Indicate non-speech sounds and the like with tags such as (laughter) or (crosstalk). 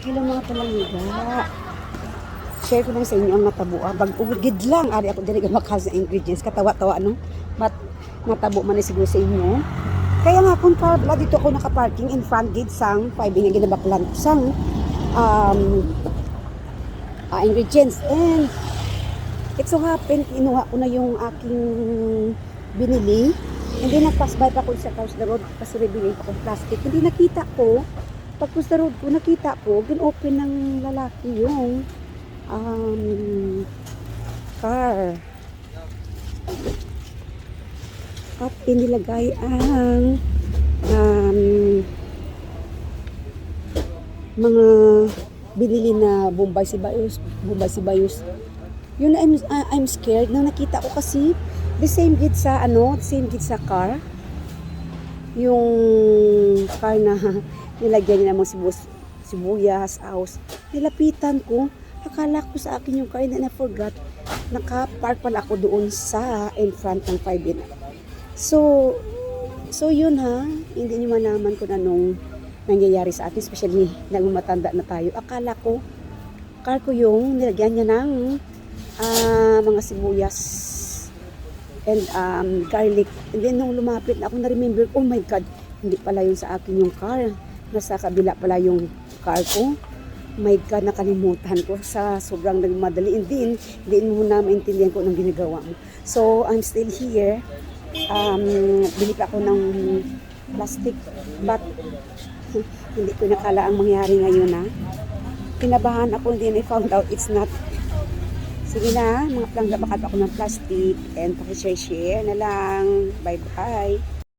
Hello mga palangga. Share ko lang sa inyo ang natabo. Ah, bag ugid lang. Ari ako dili ka makasa ingredients. Katawa-tawa no. Mat natabo man siguro sa inyo. Kaya nga kung pabla dito ako nakaparking in front gate sang 5 nga ginabaklan sang um, ah, ingredients and it so happen kinuha ko na yung aking binili hindi nag-pass by pa ko sa Coast the Road kasi bibili pa akong plastic hindi nakita ko Coast the Road ko nakita ko gin-open ng lalaki yung um, car at inilagay ang um, mga binili na Bombay Sibayos, Bombay Sibayos. Yun I'm I'm scared nang nakita ko kasi the same gate sa ano, the same gate sa car. Yung car na (laughs) nilagyan niya ng sibuyas, sibuyas, aus. Nilapitan ko, akala ko sa akin yung car and then I forgot. Naka-park pala ako doon sa in front ng 5 So, so yun ha, hindi niyo malaman kung anong nangyayari sa atin, especially nang matanda na tayo. Akala ko, car ko yung nilagyan niya ng ah, mga sibuyas and um, garlic. And then nung lumapit ako na-remember, oh my God, hindi pala yun sa akin yung car. Nasa kabila pala yung car ko. My God, nakalimutan ko sa sobrang nagmadali. And then, hindi mo na maintindihan ko anong ginagawa mo. So, I'm still here. Um, bili pa ako ng plastic. But, (laughs) hindi ko nakala ang mangyari ngayon na. Kinabahan ako din I found out it's not Sige na, mga plangga, bakal ako ng plastic and pakishare-share na lang. Bye-bye.